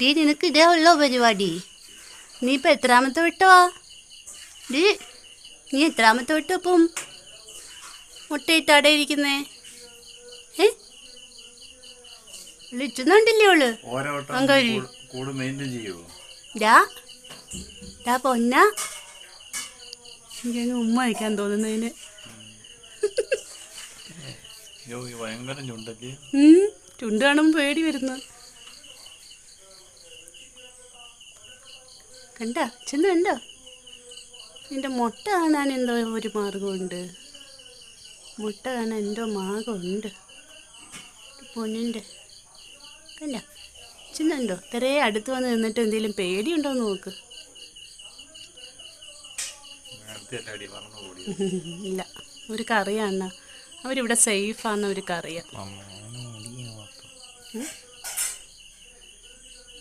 D നിനക്ക് ഇതേ ഉള്ളോ പരിപാടി? നീ ഇപ്പം എത്രാമത്തെ വിട്ടവാ? ഡീ നീ എത്രാമത്തെ വിട്ടു ഇപ്പം? മുട്ടയിട്ട് അവിടെ ഇരിക്കുന്നേ. ഏ? വിളിച്ചുന്നുണ്ടില്ലേ അങ്കാരി. മെയിന്റെയിൻ ചെയ്യുമോ ഡാ ഡാ പൊന്ന. എനിക്കങ്ങ് ഉമ്മ അയക്കാൻ തോന്നുന്നതിന്. ചുണ്ട് കാണുമ്പോൾ പേടി വരുന്നു. കണ്ട? ചെന്ന് കണ്ടോ? എന്റെ മുട്ട കാണാൻ എന്തോ ഒരു മാർഗമുണ്ട്. മുട്ട കാണാൻ എന്തോ മാർഗമുണ്ട്. പൊന്നിന്റെ കണ്ട? ചെന്നുണ്ടോ ഇത്രേ അടുത്ത് വന്ന് നിന്നിട്ട് എന്തെങ്കിലും പേടിയുണ്ടോ എന്ന് നോക്ക്. ഇല്ല. ഒരു കറിയാണ് അവരിവിടെ സേഫാന്ന് അവർക്കറിയാം അമ്മ